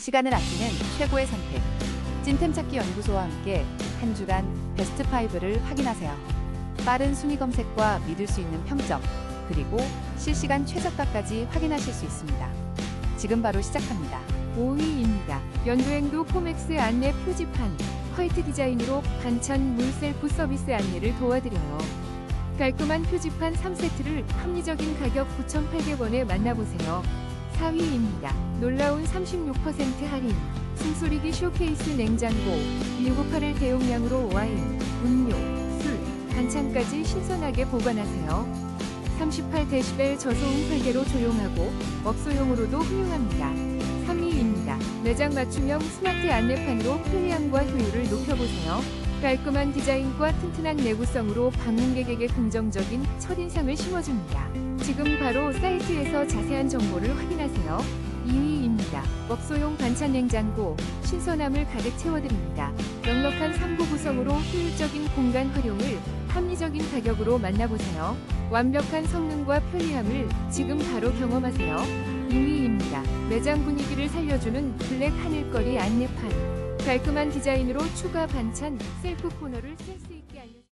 시간을 아끼는 최고의 선택. 찐템 찾기 연구소와 함께 한 주간 베스트 5를 확인하세요. 빠른 순위 검색과 믿을 수 있는 평점, 그리고 실시간 최저가까지 확인하실 수 있습니다. 지금 바로 시작합니다. 5위입니다. 연두행도 코맥스 안내 표지판, 화이트 디자인으로 반찬 물 셀프 서비스 안내를 도와드려요. 깔끔한 표지판 3세트를 합리적인 가격 9,800원에 만나보세요. 4위입니다. 놀라운 36% 할인. 숨소리기 쇼케이스 냉장고, 1981 대용량으로 와인, 음료, 술, 반찬까지 신선하게 보관하세요. 38데시벨 저소음 설계로 조용하고 업소용으로도 훌륭합니다. 3위입니다. 매장 맞춤형 스마트 안내판으로 편리함과 효율을 높여보세요. 깔끔한 디자인과 튼튼한 내구성으로 방문객에게 긍정적인 첫인상을 심어줍니다. 지금 바로 사이트에서 자세한 정보를 확인하세요. 2위입니다. 업소용 반찬 냉장고, 신선함을 가득 채워드립니다. 넉넉한 3구 구성으로 효율적인 공간 활용을 합리적인 가격으로 만나보세요. 완벽한 성능과 편리함을 지금 바로 경험하세요. 2위입니다. 매장 분위기를 살려주는 블랙 하늘거리 안내판. 깔끔한 디자인으로 추가 반찬, 셀프 코너를 센스 있게 알려